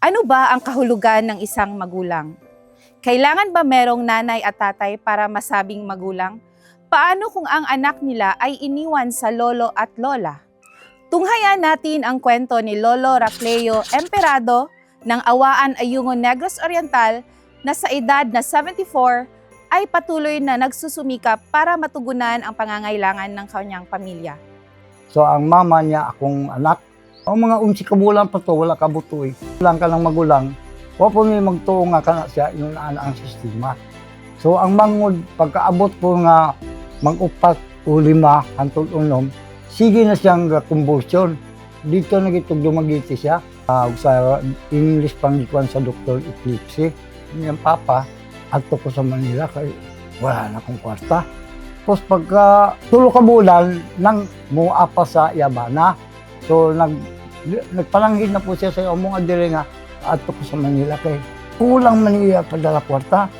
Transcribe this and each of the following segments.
Ano ba ang kahulugan ng isang magulang? Kailangan ba merong nanay at tatay para masabing magulang? Paano kung ang anak nila ay iniwan sa lolo at lola? Tunghayan natin ang kwento ni Lolo Racleo Emperado ng Awaan Ayungon Negros Oriental na sa edad na 74 ay patuloy na nagsusumikap para matugunan ang pangangailangan ng kanyang pamilya. So ang mama niya, akong anak, ang mga unsi ka bulan pa to, wala ka butoy. Lang ka ng magulang, wa po may magtuo nga ka na siya, yung ana ang sistema. So ang mangod, pagkaabot po nga mag-upat o lima, hantol unom, sige na siyang convulsion. Dito nagitog dumagiti siya. Ah, sa English pangikuan sa Dr. Eclipse. Yung papa, adto ko sa Manila kay wala na akong kwarta. Tapos pagka tulo ka bulan, nang muapa sa Yabana. So nag nagpalanggit na po siya sa mga dire nga adto ko sa Manila kay kulang man iya padala kwarta.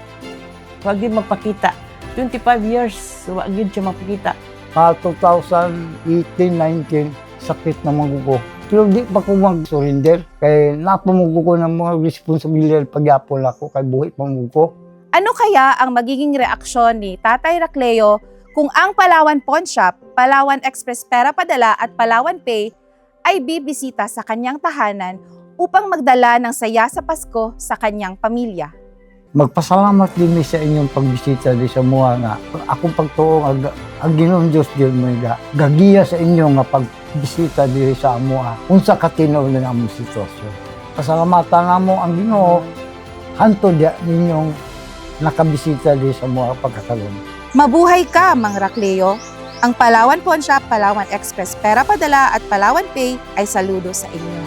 Wag yun magpakita. 25 years, wag yun siya magpakita. Ah, 2018-19, sakit na magugo. Pero di pa ko mag-surrender kay napumugo ko ng mga responsibilidad pagyapon ako kay buhi pamugo. Ano kaya ang magiging reaksyon ni Tatay Racleo kung ang Palawan Pawn Shop, Palawan Express Pera Padala at Palawan Pay ay bibisita sa kanyang tahanan upang magdala ng saya sa Pasko sa kanyang pamilya? Magpasalamat din mi sa inyong pagbisita di sa mga nga. Akong pagtuong ag, ang Ginoong Diyos Diyos mo nga. Gagiya sa inyo nga pagbisita di sa amoa. Unsa katinaw na among sitwasyon. Pasalamatan nga mo ang Ginoo. Hanto dia ninyong nakabisita di sa mga pagkakalon. Mabuhay ka, Mang Racleo! Ang Palawan Pawn Shop, Palawan Express Pera Padala at Palawan Pay ay saludo sa inyo.